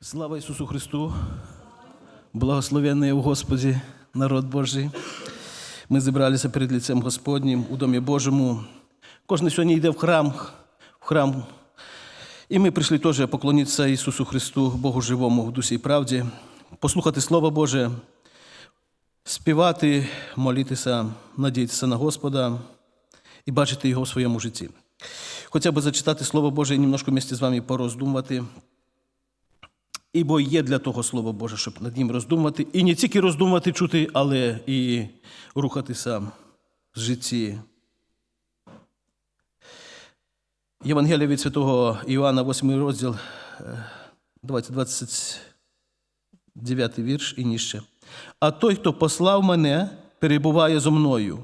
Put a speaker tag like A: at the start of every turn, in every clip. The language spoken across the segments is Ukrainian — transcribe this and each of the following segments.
A: Слава Ісусу Христу! Благословенний у Господі, народ Божий. Ми зібралися перед лицем Господнім у Домі Божому. Кожен сьогодні йде в храм, в храм. І ми прийшли теж поклонитися Ісусу Христу, Богу живому в дусі і правді, послухати Слово Боже, співати, молитися, надіятися на Господа і бачити Його в своєму житті. Хоча б зачитати Слово Боже і немножко вместе з вами пороздумувати. Ібо є для того Слово Боже, щоб над ним роздумувати. І не тільки роздумувати, чути, але і рухатися в житті. Євангелія від святого Іоанна, 8 розділ, е, давайте 29 вірш і ніще. А той, хто послав мене, перебуває зо мною.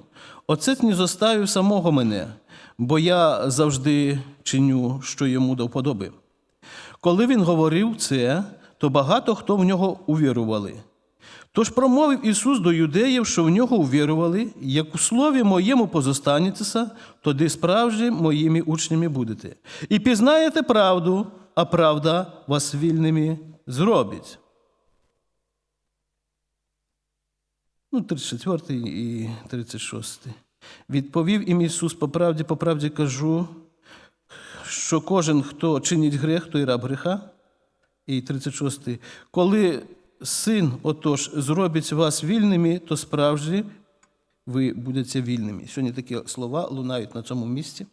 A: Отець не зоставив самого мене, бо я завжди чиню, що йому до вподоби. Коли він говорив це, то багато хто в нього увірували. Тож промовив Ісус до юдеїв, що в нього увірували, як у слові моєму позостанетеся, тоді справді моїми учнями будете. І пізнаєте правду, а правда вас вільними зробить. Ну, 34 і 36. Відповів їм Ісус, по правді, по правді кажу, що кожен, хто чинить грех, той раб греха. І 36. Коли син отож зробить вас вільними, то справді ви будете вільними. Сьогодні такі слова лунають на цьому місці.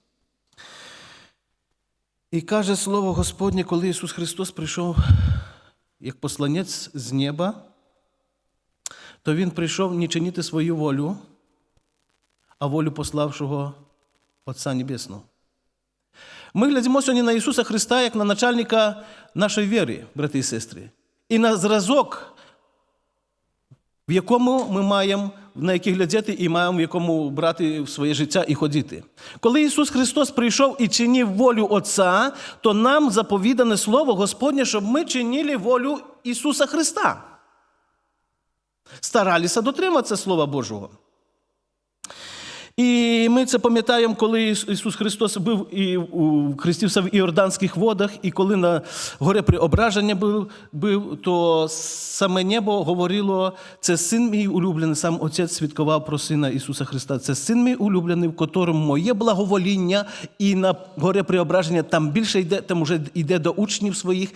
A: І каже слово Господнє, коли Ісус Христос прийшов як посланець з неба, то Він прийшов не чинити свою волю, а волю пославшого Отця Небесного. Ми глядимо сьогодні на Ісуса Христа як на начальника нашої віри, брати і сестри, і на зразок, в якому ми маємо, на який глядіти і маємо в якому брати в своє життя і ходити. Коли Ісус Христос прийшов і чинив волю Отця, то нам заповідане Слово Господнє, щоб ми чинили волю Ісуса Христа. Старалися дотриматися Слова Божого. І ми це пам'ятаємо, коли Ісус Христос був і хрестився в Іорданських водах, і коли на горе преображення був, був, то саме небо говорило: це син мій улюблений, сам Отець свідкував про Сина Ісуса Христа. Це син мій улюблений, в котрому моє благовоління, і на горе преображення там більше йде, там вже йде до учнів своїх.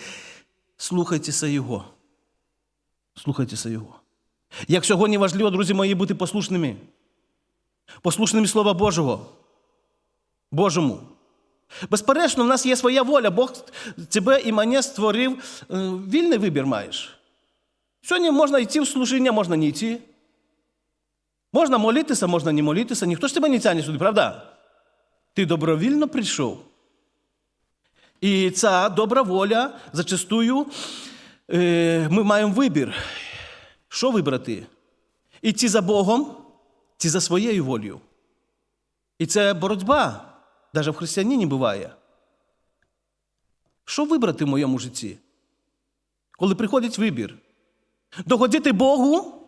A: Слухайтеся Його. Слухайтеся Його. Як сьогодні важливо, друзі мої, бути послушними послушними Слова Божого. Божому. Безперечно, в нас є своя воля. Бог тебе і мене створив. Вільний вибір маєш. Сьогодні можна йти в служіння, можна не йти. Можна молитися, можна не молитися. Ніхто ж тебе не тягне сюди, правда? Ти добровільно прийшов. І ця добра воля, зачастую, ми маємо вибір. Що вибрати? Іти за Богом ці за своєю волею. І це боротьба, навіть в християнині буває. Що вибрати в моєму житті? Коли приходить вибір? Догодити Богу,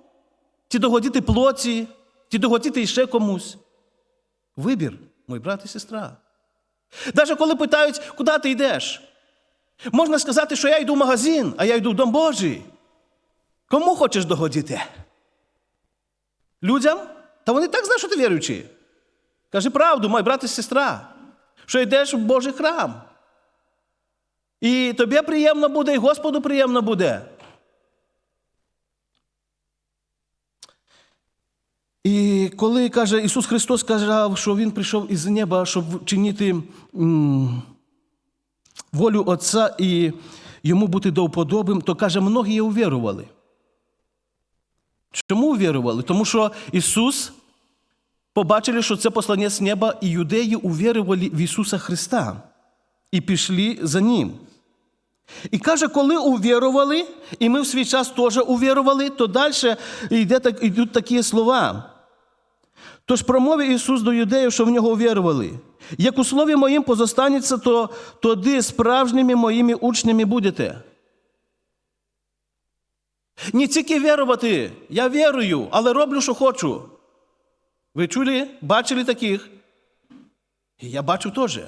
A: чи догодити плоті, чи догодити ще комусь. Вибір, мій брат і сестра. Навіть коли питають, куди ти йдеш, можна сказати, що я йду в магазин, а я йду в Дом Божий. Кому хочеш догодити? Людям? Та вони так знають, що ти віруючий. Кажи правду, мой брат і сестра, що йдеш в Божий храм. І тобі приємно буде, і Господу приємно буде. І коли каже Ісус Христос казав, що Він прийшов із неба, щоб чинити волю Отця і йому бути довподобим, то каже, многі увірували. Чому увірували? Тому що Ісус побачили, що це послання з неба, і юдеї увірували в Ісуса Христа і пішли за Ним. І каже, коли увірували, і ми в свій час теж увірували, то далі йде, так, йдуть такі слова. Тож промовив Ісус до юдеїв, що в нього увірували. Як у слові моїм позостанеться, то тоді справжніми моїми учнями будете. Не тільки вірувати, я вірую, але роблю, що хочу. Ви чули, бачили таких? І я бачу теж.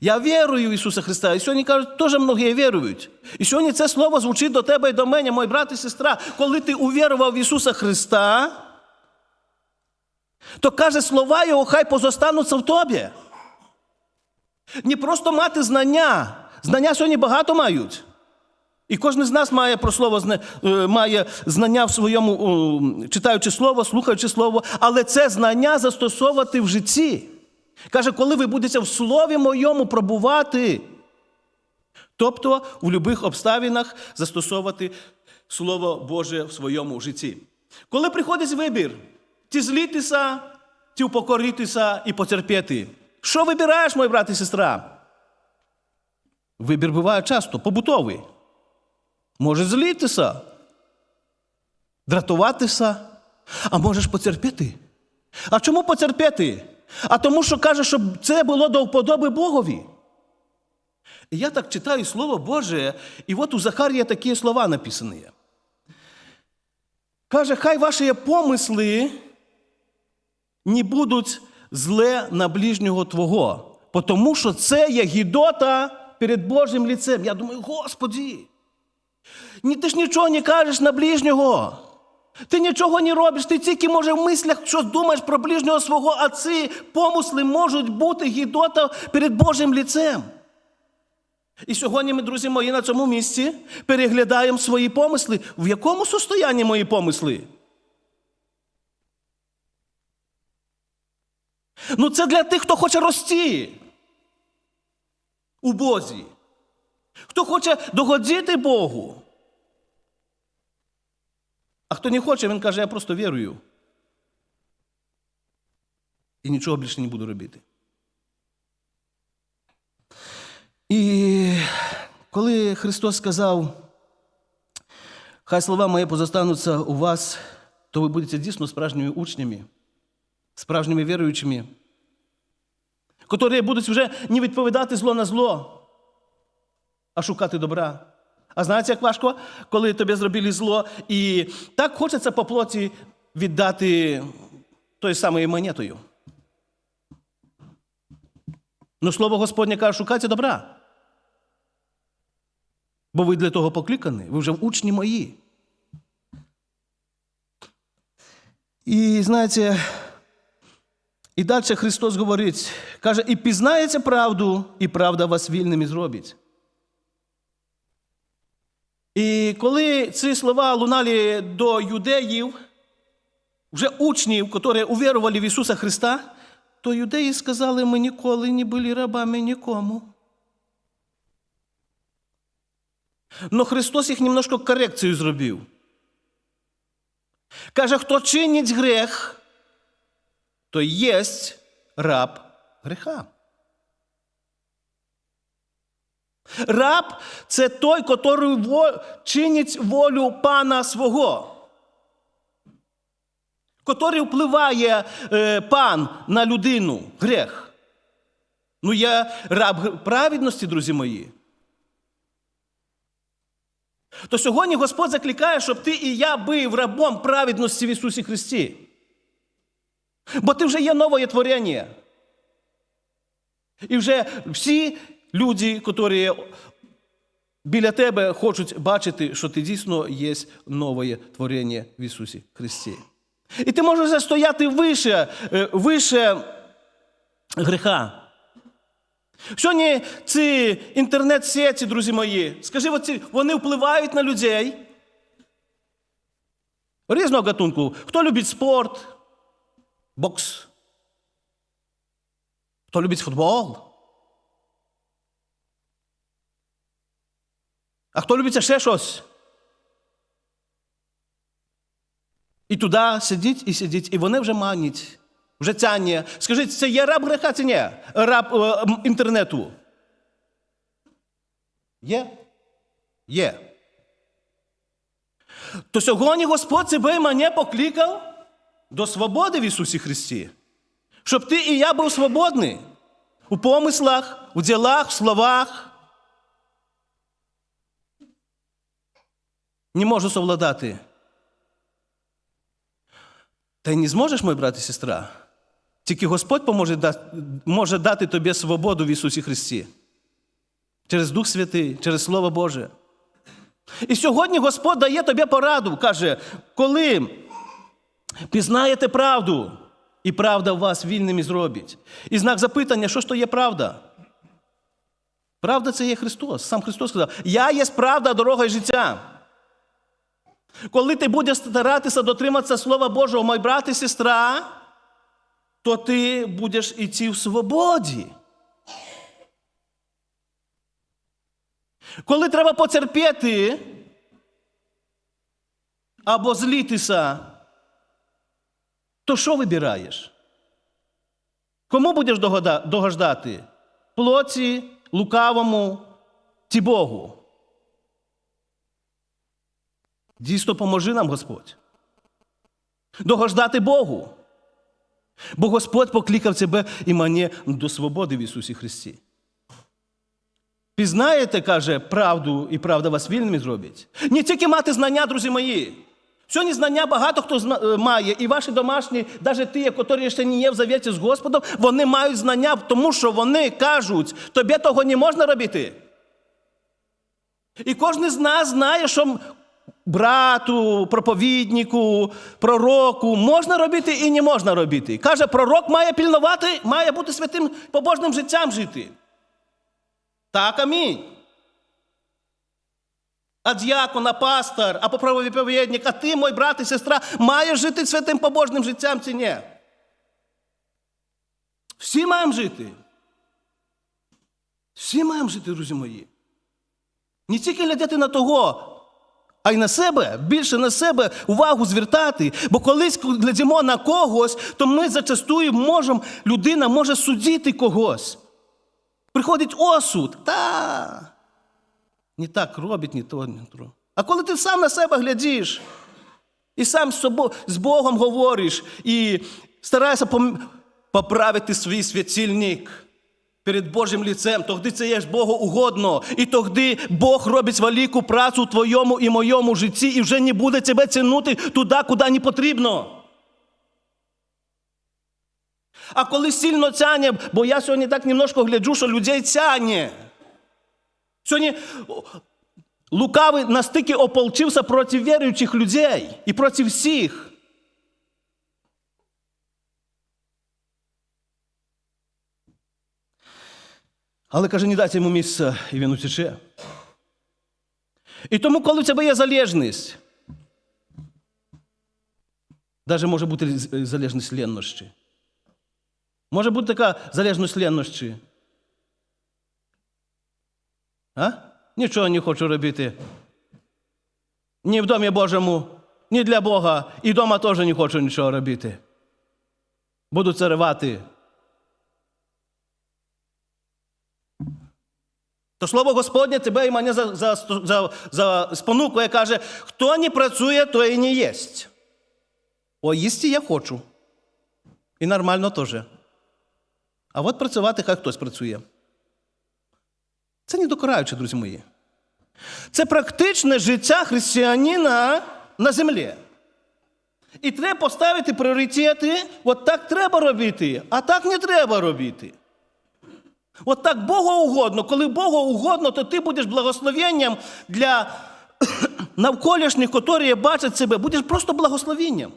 A: Я вірую в Ісуса Христа. І сьогодні кажуть, теж многі вірують. І сьогодні це слово звучить до тебе і до мене, мой брат і сестра. Коли ти увірував в Ісуса Христа, то каже, слова Його хай позостануться в тобі. Не просто мати знання. Знання сьогодні багато мають. І кожен з нас має про слово е, має знання в своєму, читаючи слово, слухаючи слово, але це знання застосовувати в житті. Каже, коли ви будете в слові моєму пробувати, тобто в будь-яких обставинах застосовувати Слово Боже в своєму житті. Коли приходить вибір, ті злітися, ті упокоритися і потерпіти. Що вибираєш, мой брат і сестра? Вибір буває часто, побутовий. Може злітися, дратуватися, а можеш потерпіти. А чому потерпіти? А тому, що каже, щоб це було до вподоби Богові. І я так читаю Слово Боже, і от у Захарія такі слова написані. Каже, хай ваші помисли не будуть зле на ближнього Твого, тому що це є гідота перед Божим лицем. Я думаю, Господі, ні, ти ж нічого не кажеш на ближнього. Ти нічого не робиш, ти тільки, може, в мислях щось думаєш про ближнього свого, а ці помисли можуть бути гідота перед Божим лицем. І сьогодні ми, друзі мої, на цьому місці переглядаємо свої помисли. В якому состоянні мої помисли? Ну, це для тих, хто хоче рости у Бозі. Хто хоче догодити Богу. А хто не хоче, він каже, я просто вірую. І нічого більше не буду робити. І коли Христос сказав, хай слова мої позостануться у вас, то ви будете дійсно справжніми учнями, справжніми віруючими, які будуть вже не відповідати зло на зло, а шукати добра. А знаєте, як важко, коли тобі зробили зло, і так хочеться по плоті віддати тою самою монетою. Ну, слово Господнє каже, шукайте добра. Бо ви для того покликані, ви вже учні мої. І знаєте, і далі Христос говорить, каже, і пізнаєте правду, і правда вас вільними зробить. І коли ці слова лунали до юдеїв, вже учнів, які увірували в Ісуса Христа, то юдеї сказали, ми ніколи не були рабами нікому. Но Христос їх немножко корекцію зробив. Каже, хто чинить грех, то єсть раб греха. Раб це той, який чинить волю пана свого. Котрий впливає е, пан на людину, грех. Ну, я раб праведності, друзі мої. То сьогодні Господь закликає, щоб ти і я був рабом праведності в Ісусі Христі. Бо ти вже є нове творення. І вже всі люди, які біля тебе хочуть бачити, що ти дійсно є нове творення в Ісусі Христі. І ти можеш стояти вище, е, вище греха. Сьогодні ці інтернет-сеті, друзі мої, скажи, вони впливають на людей. Різного гатунку. Хто любить спорт, бокс, хто любить футбол. А хто любить ще щось? І туди сидіть і сидіть, і вони вже манять, вже тяння. Скажіть, це є раб греха чи ні? Раб е, інтернету? Є? Є. То сьогодні Господь себе мене покликав до свободи в Ісусі Христі. Щоб ти і я був свободний у помислах, у ділах, в словах. Не можу совладати. Та й не зможеш, мой брат і сестра. Тільки Господь поможе, може дати тобі свободу в Ісусі Христі. Через Дух Святий, через Слово Боже. І сьогодні Господь дає тобі пораду, каже, коли пізнаєте правду, і правда вас вільними зробить. І знак запитання, що ж то є правда? Правда це є Христос. Сам Христос сказав: Я є правда, дорога і життя. Коли ти будеш старатися дотриматися Слова Божого, мой брат і сестра, то ти будеш іти в свободі. Коли треба потерпіти або злітися, то що вибираєш? Кому будеш догождати? Плоці, лукавому чи Богу? Дійсно, поможи нам, Господь. Догождати Богу. Бо Господь покликав тебе і мене до свободи в Ісусі Христі. Пізнаєте, каже, правду, і правда вас вільними зробить. Не тільки мати знання, друзі мої. Сьогодні знання багато хто е, має, і ваші домашні, навіть ті, які ще не є в завіті з Господом, вони мають знання, тому що вони кажуть, тобі того не можна робити. І кожен з нас знає, що брату, проповіднику, пророку можна робити і не можна робити. Каже, пророк має пільнувати, має бути святим побожним життям жити. Так, амінь. А діакон, а пастор, а проповідник, а ти, мой брат і сестра, маєш жити святим побожним життям чи ні? Всі маємо жити. Всі маємо жити, друзі мої. Не тільки глядати на того, а й на себе, більше на себе увагу звертати. Бо колись коли глядимо на когось, то ми зачастую можемо, людина може судити когось. Приходить осуд. Та. Не так робить, ні то, ні то. А коли ти сам на себе глядиш, і сам з, собою, з Богом говориш, і стараєшся поправити свій світильник перед Божим ліцем, тоді це є Богу угодно. І тоді Бог робить велику працю в твоєму і моєму житті, і вже не буде тебе цінути туди, куди не потрібно. А коли сильно тяне, бо я сьогодні так немножко гляджу, що людей тяне. Сьогодні лукавий настільки ополчився проти віруючих людей і проти всіх. Але каже, не дайте йому місця, і він утече. І тому, коли в тебе є залежність, навіть може бути залежність ленності. Може бути така залежність ленності. А? Нічого не хочу робити. Ні в домі Божому, ні для Бога, і вдома теж не хочу нічого робити. Буду царювати. То слово Господнє тебе і мене за, за, за, за спонукує, каже, хто не працює, то і не єсть. О, їсти я хочу. І нормально теж. А от працювати хай хтось працює. Це не докораюче, друзі мої. Це практичне життя християнина на землі. І треба поставити пріоритети, от так треба робити, а так не треба робити. От так Богу угодно. Коли Богу угодно, то ти будеш благословенням для навколишніх, які бачать себе, будеш просто благословенням.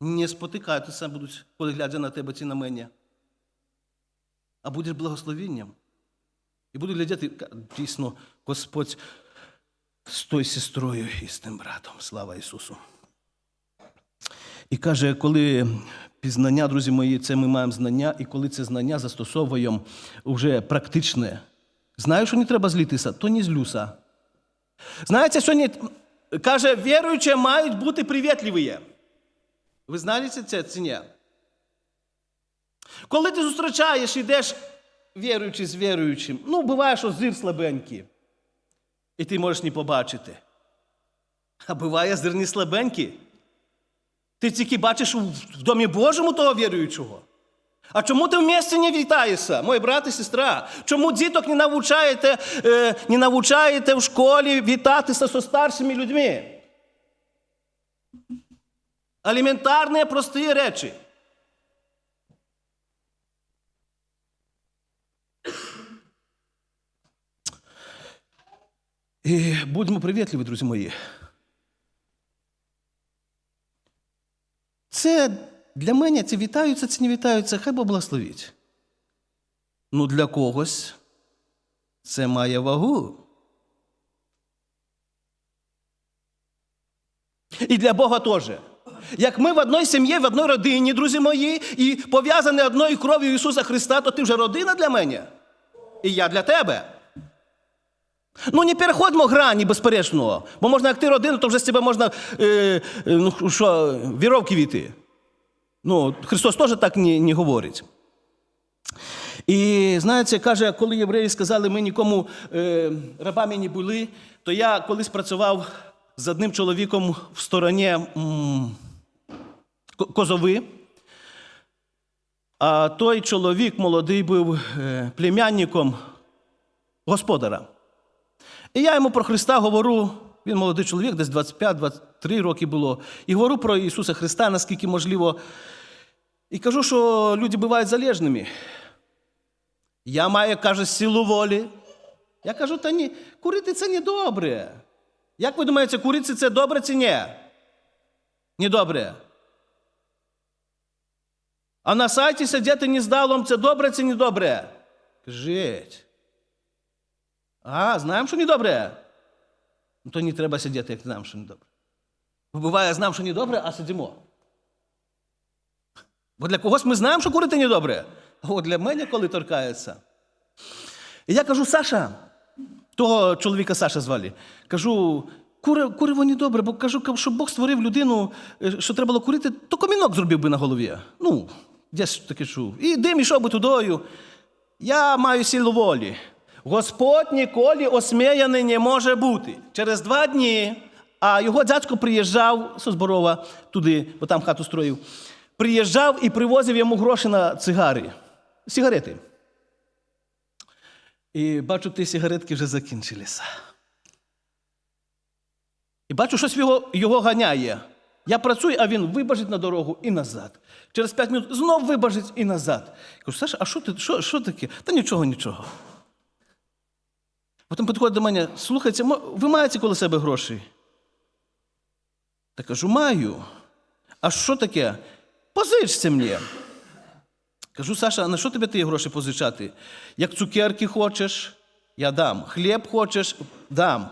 A: Не спотикатися будуть, коли глядя на тебе ці мене. А будеш благословенням. І будуть глядати, «Ка- дійсно, Господь з тою сестрою і з тим братом. Слава Ісусу. І каже, коли пізнання, друзі мої, це ми маємо знання, і коли це знання застосовуємо вже практичне. Знаю, що не треба злітися, то не злюся. Знаєте, сьогодні каже, віруючі мають бути привітливі. Ви знаєте це чи ні? Коли ти зустрічаєш, йдеш віруючи з віруючим, ну, буває, що зір слабенький, і ти можеш не побачити. А буває зір не слабенький. Ти тільки бачиш в домі Божому того віруючого. А чому ти в місті не вітаєшся, мой брат і сестра? Чому діток не навчаєте, е, не навчаєте в школі вітатися зі старшими людьми? Елементарні, прості речі. І будьмо привітливі, друзі мої. Це для мене це вітаються, це не вітаються, хай Бог благословить. Ну, для когось це має вагу. І для Бога теж. Як ми в одній сім'ї, в одній родині, друзі мої, і пов'язані одною кров'ю Ісуса Христа, то ти вже родина для мене. І я для тебе. Ну, не переходимо грані безперечно. Бо можна, як ти родина, то вже з тебе можна е, е, ну, що, віровки війти. Ну, Христос теж так не, не говорить. І знаєте, каже, коли євреї сказали, ми нікому е, рабами не були, то я колись працював з одним чоловіком в стороні м, Козови. А той чоловік молодий був е, племянником господара. І я йому про Христа говорю, він молодий чоловік, десь 25-23 роки було, і говорю про Ісуса Христа, наскільки можливо. І кажу, що люди бувають залежними. Я маю, каже, силу волі. Я кажу, та ні, курити це не добре. Як ви думаєте, курити це добре чи ні? Не добре. А на сайті сидіти не здалом це добре чи не добре? Кажіть. А, знаємо, що не добре. Ну, то не треба сидіти, як знаємо, що не добре. Бо буває, знаємо, що не добре, а сидимо. Бо для когось ми знаємо, що курити не добре. А от для мене, коли торкається. І я кажу, Саша, того чоловіка Саша звали, кажу, кури, куриво не добре, бо кажу, що Бог створив людину, е, що треба було курити, то комінок зробив би на голові. Ну, десь таке чув. І дим ішов би тудою. Я маю силу волі. Господь ніколи осміяний не може бути. Через два дні, а його дядько приїжджав з Зборова туди, бо там хату строїв. Приїжджав і привозив йому гроші на цигари, сигарети. І бачу, ті сигаретки вже закінчилися. І бачу, щось його, його ганяє. Я працюю, а він вибажить на дорогу і назад. Через п'ять минут знов вибажить і назад. Я кажу, Саша, а що ти, що, що таке? Та нічого, нічого. Потім підходить до мене, слухайте, ви маєте коло себе гроші? Та кажу, маю. А що таке? Позичте мені. Кажу, Саша, а на що тобі ті гроші позичати? Як цукерки хочеш, я дам. Хліб хочеш, дам.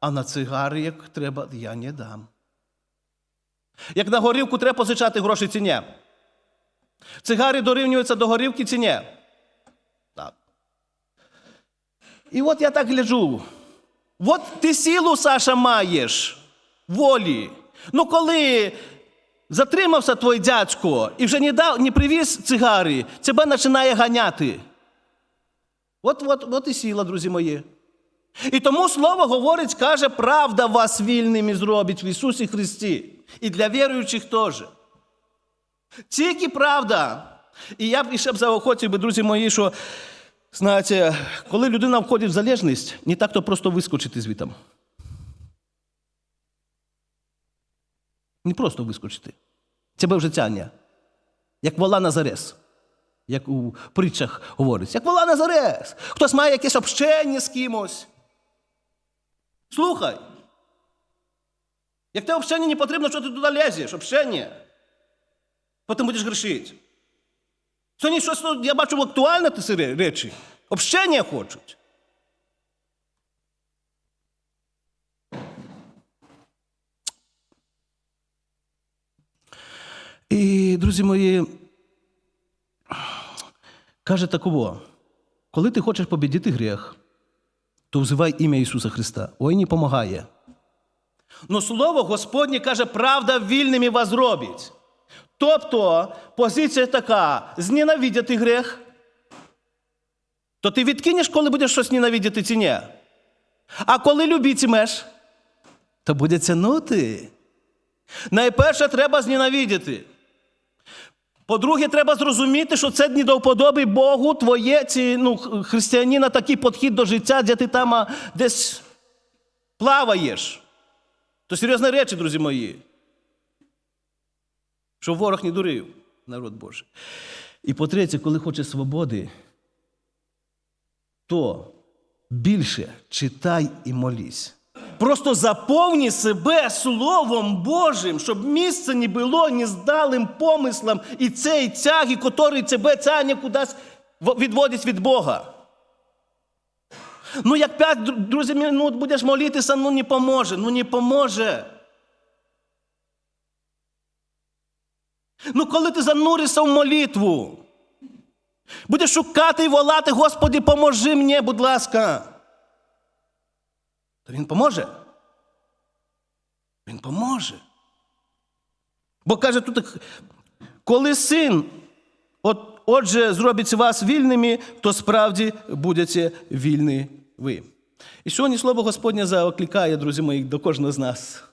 A: А на цигари, як треба, я не дам. Як на горівку треба позичати гроші чи ні? Цигари дорівнюються до горівки чи ні? Так. І от я так гляджу. От ти силу, Саша, маєш волі. Ну, коли затримався твій дядько і вже не, дав, не привіз цигари, тебе починає ганяти. От, от, от і сила, друзі мої. І тому слово говорить, каже, правда вас вільними зробить в Ісусі Христі. І для віруючих теж. Тільки правда. І я б ще б заохотив би, друзі мої, що, знаєте, коли людина входить в залежність, не так то просто вискочити звітом. Не просто вискочити. Це вже тяння. Як вола на зарез. Як у притчах говориться. Як вола на зарез. Хтось має якесь общення з кимось. Слухай. Як те общення не потрібно, що ти туди лезеш? Общення. Потім будеш грішити. Сьогодні щось, ну, я бачу, актуально ці речі. Общення хочуть. І, друзі мої, каже такого, коли ти хочеш побідіти гріх, то взивай ім'я Ісуса Христа. Ой, не помагає. Но слово Господнє каже, правда вільними вас робить. Тобто позиція така: зненавидіти гріх, то ти відкинеш, коли будеш щось ненавидіти чи ні. А коли любитимеш, то буде тянути. Найперше треба зненавидіти. По-друге, треба зрозуміти, що це не до Богу твоє, ці, ну, християнина, такий підхід до життя, де ти там десь плаваєш. То серйозні речі, друзі мої. Щоб ворог не дурив народ Божий. І по-третє, коли хоче свободи, то більше читай і молись. Просто заповні себе Словом Божим, щоб місце не було ні здалим помислам і цей тяги, котрий тебе тягне кудись відводить від Бога. Ну, як п'ять, друзі, минут будеш молитися, ну не поможе, ну не поможе. Ну, коли ти зануришся в молитву, будеш шукати і волати, Господи, поможи мені, будь ласка. То він поможе. Він поможе. Бо каже тут, коли син, от, отже, зробить вас вільними, то справді будете вільні ви. І сьогодні слово Господнє заокликає, друзі мої, до кожного з нас.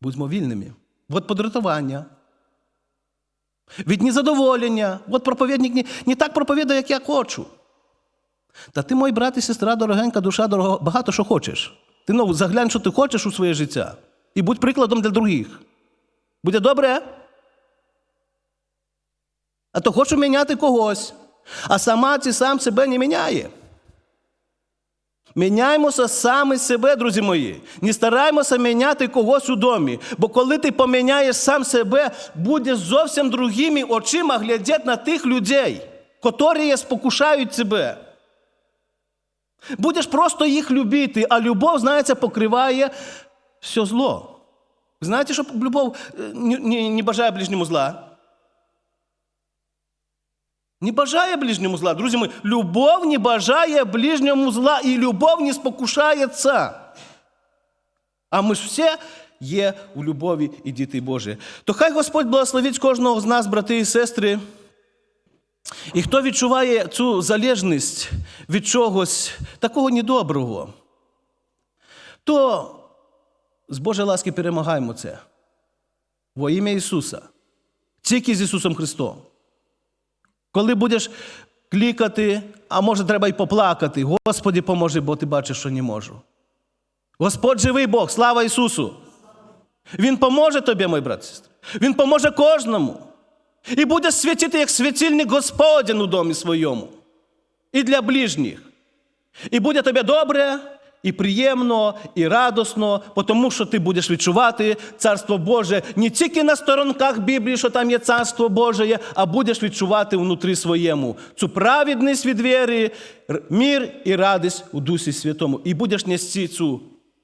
A: Будьмо вільними. От подратування. Від незадоволення. От проповідник не, не так проповідає, як я хочу. Та ти, мой брат і сестра, дорогенька душа, дорого, багато що хочеш. Ти ну, заглянь, що ти хочеш у своє життя. І будь прикладом для других. Буде добре? А то хочу міняти когось. А сама ти сам себе не міняє. Міняємося саме себе, друзі мої. Не стараємося міняти когось у домі. Бо коли ти поміняєш сам себе, будеш зовсім другими очима глядіти на тих людей, котрі спокушають тебе. Будеш просто їх любити, а любов, знаєте, покриває все зло. Знаєте, що любов е, не бажає ближньому зла? Не бажає ближньому зла. Друзі мої, любов не бажає ближньому зла, і любов не спокушається. А ми ж все є у любові і діти Божі. То хай Господь благословить кожного з нас, брати і сестри. І хто відчуває цю залежність від чогось такого недоброго, то з Божої ласки перемагаємо це. Во ім'я Ісуса. Тільки з Ісусом Христом. Коли будеш клікати, а може треба й поплакати, Господі поможи, бо ти бачиш, що не можу. Господь живий Бог, слава Ісусу! Він поможе тобі, мой брат сестра. Він поможе кожному. І буде світити, як світильник Господень у домі своєму. І для ближніх. І буде тобі добре, і приємно, і радосно, тому що ти будеш відчувати Царство Боже не тільки на сторонках Біблії, що там є Царство Боже, а будеш відчувати внутрі своєму цю праведність від віри, р- мир і радість у Дусі Святому. І будеш нести цю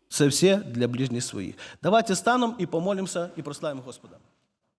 A: це все для ближніх своїх. Давайте станемо і помолимося, і прославимо Господа.